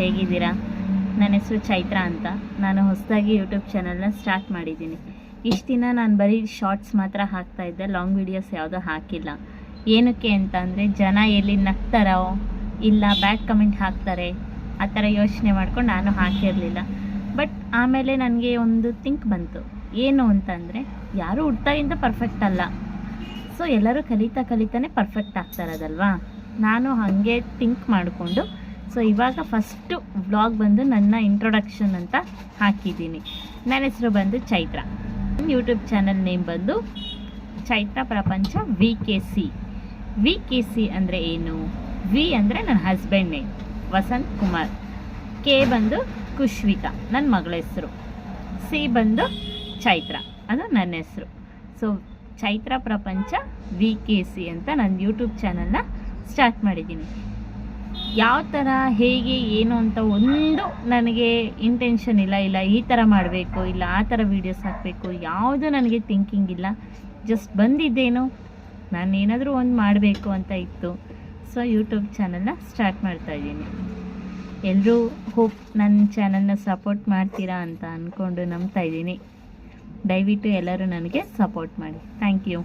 ಹೇಗಿದ್ದೀರಾ? ನನ್ನ ಹೆಸರು ಚೈತ್ರ ಅಂತ. ನಾನು ಹೊಸದಾಗಿ ಯೂಟ್ಯೂಬ್ ಚಾನಲ್ನ ಸ್ಟಾರ್ಟ್ ಮಾಡಿದ್ದೀನಿ. ಇಷ್ಟು ದಿನ ನಾನು ಬರೀ ಶಾರ್ಟ್ಸ್ ಮಾತ್ರ ಹಾಕ್ತಾ ಇದ್ದೆ ಲಾಂಗ್ ವೀಡಿಯೋಸ್ ಯಾವುದೂ ಹಾಕಿಲ್ಲ. ಏನಕ್ಕೆ ಅಂತ ಅಂದರೆ, ಜನ ಎಲ್ಲಿ ನಗ್ತಾರೋ ಇಲ್ಲ ಬ್ಯಾಡ್ ಕಮೆಂಟ್ ಹಾಕ್ತಾರೆ, ಆ ಥರ ಯೋಚನೆ ಮಾಡ್ಕೊಂಡು ನಾನು ಹಾಕಿರಲಿಲ್ಲ. ಬಟ್ ಆಮೇಲೆ ನನಗೆ ಒಂದು ಥಿಂಕ್ ಬಂತು. ಏನು ಅಂತಂದರೆ ಯಾರೂ ಹುಡ್ತಾಗಿಂತ ಪರ್ಫೆಕ್ಟ್ ಅಲ್ಲ. ಸೊ ಎಲ್ಲರೂ ಕಲಿತಾ ಕಲಿತಾನೆ ಪರ್ಫೆಕ್ಟ್ ಆಗ್ತಾರದಲ್ವಾ ನಾನು ಹಾಗೆ ಥಿಂಕ್ ಮಾಡಿಕೊಂಡು ಸೊ ಇವಾಗ ಫಸ್ಟು ವ್ಲಾಗ್ ಬಂದು ನನ್ನ ಇಂಟ್ರೊಡಕ್ಷನ್ ಅಂತ ಹಾಕಿದ್ದೀನಿ. ನನ್ನ ಹೆಸರು ಬಂದು ಚೈತ್ರ. ಯೂಟ್ಯೂಬ್ ಚಾನಲ್ ನೇಮ್ ಬಂದು ಚೈತ್ರ ಪ್ರಪಂಚ V K C V K C ಅಂದರೆ ಏನು? ವಿ ಅಂದರೆ ನನ್ನ husband name Vasanth Kumar. K ಬಂದು ಕುಶ್ವಿತಾ, ನನ್ನ ಮಗಳ ಹೆಸರು. ಸಿ ಬಂದು ಚೈತ್ರ, ಅದು ನನ್ನ ಹೆಸರು. ಸೊ ಚೈತ್ರ ಪ್ರಪಂಚ ವಿ ಕೆ ಸಿ ಅಂತ ನನ್ನ ಯೂಟ್ಯೂಬ್ ಚಾನಲ್ನ ಸ್ಟಾರ್ಟ್ ಮಾಡಿದ್ದೀನಿ. ಯಾವ ಥರ ಹೇಗೆ, ಏನು ಅಂತ ಒಂದು ನನಗೆ ಇಂಟೆನ್ಷನ್ ಇಲ್ಲ ಇಲ್ಲ ಈ ಥರ ಮಾಡಬೇಕು, ಇಲ್ಲ ಆ ಥರ ವೀಡಿಯೋಸ್ ಹಾಕಬೇಕು, ಯಾವುದು ನನಗೆ ಥಿಂಕಿಂಗ್ ಇಲ್ಲ. ಜಸ್ಟ್ ಬಂದಿದ್ದೇನು ನಾನು ಏನಾದರೂ ಒಂದು ಮಾಡಬೇಕು ಅಂತ ಇತ್ತು. ಸೊ ಯೂಟ್ಯೂಬ್ ಚಾನಲ್ನ ಸ್ಟಾರ್ಟ್ ಮಾಡ್ತಾ ಇದ್ದೀನಿ. ಎಲ್ಲರೂ ಹೋಪ್ ನನ್ನ ಚಾನಲ್ನ ಸಪೋರ್ಟ್ ಮಾಡ್ತೀರಾ ಅಂತ ಅಂದ್ಕೊಂಡು ನಂಬ್ತಾ ಇದ್ದೀನಿ. ದಯವಿಟ್ಟು ಎಲ್ಲರೂ ನನಗೆ ಸಪೋರ್ಟ್ ಮಾಡಿ. Thank you